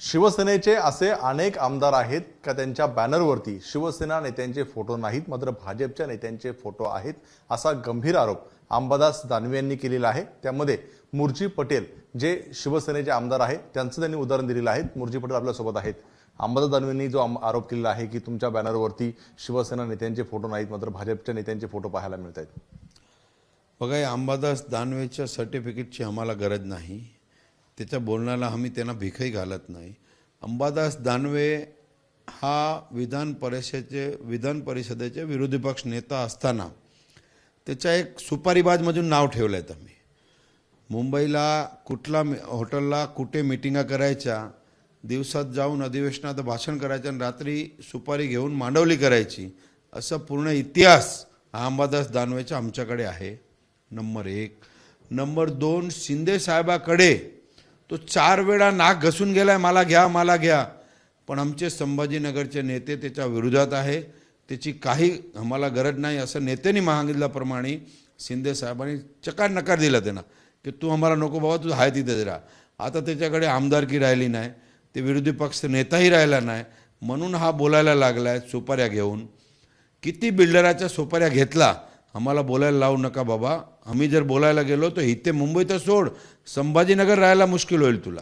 शिवसेनेचे असे अनेक आमदार आहेत का त्यांच्या बॅनरवरती? शिवसेना नेत्यांचे फोटो नाहीत मात्र भाजपच्या नेत्यांचे फोटो आहेत असा गंभीर आरोप अंबादास दानवे यांनी केलेला आहे. त्यामध्ये मुरजी पटेल जे शिवसेनेचे आमदार आहेत त्यांचं त्यांनी उदाहरण दिलेलं आहे. मुरजी पटेल आपल्यासोबत आहेत. अंबादास दानवेंनी जो आम- आरोप केलेला आहे की तुमच्या बॅनरवरती शिवसेना नेत्यांचे फोटो नाहीत मात्र भाजपच्या नेत्यांचे फोटो पाहायला मिळत आहेत बघा या अंबादास दानवेच्या सर्टिफिकेटची आम्हाला गरज नाही. त्याच्या बोलण्याला आम्ही त्यांना भीकही घालत नाही. अंबादास दानवे हा विधान परिषदेचे विधान परिषदेचे विरोधी पक्ष नेता असताना त्याच्या एक सुपारीबाजमधून नाव ठेवलं आहेत आम्ही. मुंबईला कुठला मी- हॉटेलला कुठे मिटिंगा करायच्या दिवसात जाऊन अधिवेशनात भाषण करायचं आणि रात्री सुपारी घेऊन मांडवली करायची असा पूर्ण इतिहास हा अंबादास दानवेचा आमच्याकडे आहे. नंबर एक. नंबर दोन शिंदे साहेबाकडे तो चार वेळा नाक घसून गेलाय मला घ्या मला घ्या. पण आमचे संभाजीनगरचे नेते त्याच्या विरोधात आहे. त्याची काही आम्हाला गरज नाही असं नेत्यांनी सांगितल्याप्रमाणे शिंदे साहेबांनी चकार नकार दिला त्यांना की तू आम्हाला नको बाबा तू आहे तिथे राहा आता त्याच्याकडे आमदारकी राहिली नाही ते विरोधी पक्ष नेताही राहिला नाही म्हणून हा बोलायला लागला आहे सुपाऱ्या घेऊन. किती बिल्डराच्या सुपाऱ्या घेतला आम्हाला बोलायला लावू नका बाबा. आम्ही जर बोलायला गेलो तर इथे मुंबईत सोड. संभाजीनगर राहायला मुश्किल होईल तुला.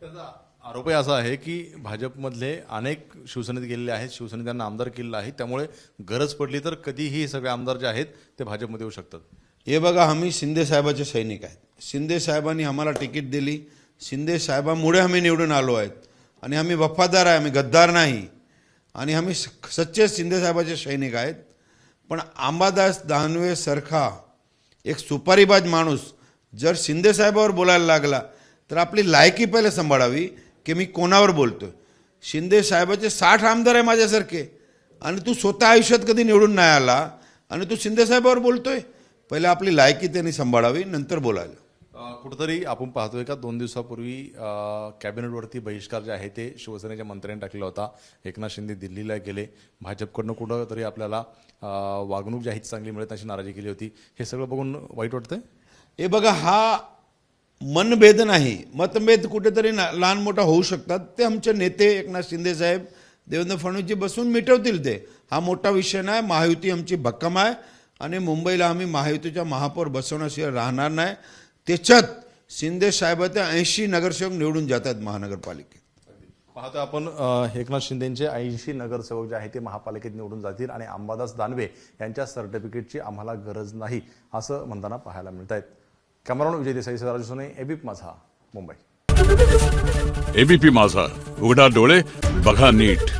त्याचा आरोपही असा आहे की भाजपमधले अनेक शिवसेनेत गेलेले आहेत शिवसेने त्यांना आमदार केलेलं आहे. त्यामुळे गरज पडली तर कधीही सगळे आमदार जे आहेत ते भाजपमध्ये येऊ शकतात. हे बघा आम्ही शिंदे साहेबाचे सैनिक आहेत. शिंदे साहेबांनी आम्हाला तिकीट दिली. शिंदे साहेबांमुळे आम्ही निवडून आलो आहेत. आणि आम्ही वफादार आहे आम्ही गद्दार नाही. आणि आम्ही स- सच्चे शिंदे साहेबाचे सैनिक आहेत. पण आंबादास दानवेसारखा एक सुपारीबाज माणूस जर शिंदे साहेबावर बोलायला लागला तर आपली लायकी पहिले सांभाळावी की मी कोणावर बोलतो शिंदे साहेबाचे साठ आमदार आहे माझ्यासारखे आणि तू स्वतः आयुष्यात कधी निवडून नाही आला आणि तू शिंदे साहेबावर बोलतोय? पहिले आपली लायकी त्यांनी सांभाळावी नंतर बोलायला. कुठंतरी आपण पाहतोय का दोन दिवसापूर्वी कॅबिनेटवरती बहिष्कार जे आहे ते शिवसेनेच्या मंत्र्यांनी टाकलेला होता. एकनाथ शिंदे दिल्लीला गेले. भाजपकडनं कुठं तरी आपल्याला वागणूक जी आहे चांगली मिळत अशी नाराजी केली होती. हे सगळं बघून वाईट वाटतंय? हे बघा हा मनभेद नाही. मतभेद कुठेतरी ना- लहान मोठा होऊ शकतात. ते आमचे नेते एकनाथ शिंदे साहेब देवेंद्र फडणवीसजी बसून मिटवतील ते. हा मोठा विषय नाही. महायुती आमची भक्कम आहे. आणि मुंबईला आम्ही महायुतीच्या महापौर बसवण्याशिवाय राहणार नाही. त्याच्यात शिंदे साहेब ऐंशी नगरसेवक निवडून जातात महानगरपालिकेत. पाहतो आपण एकनाथ शिंदेचे ऐंशी नगरसेवक जे आहे ते महापालिकेत निवडून जातील आणि अंबादास दानवे यांच्या सर्टिफिकेटची आम्हाला गरज नाही असं म्हणताना पाहायला मिळत आहेत कॅमेरामॅन विजय देसाई राजू सोने एबीप माझा मुंबई. एबीपी माझा उघडा डोळे बघा नीट.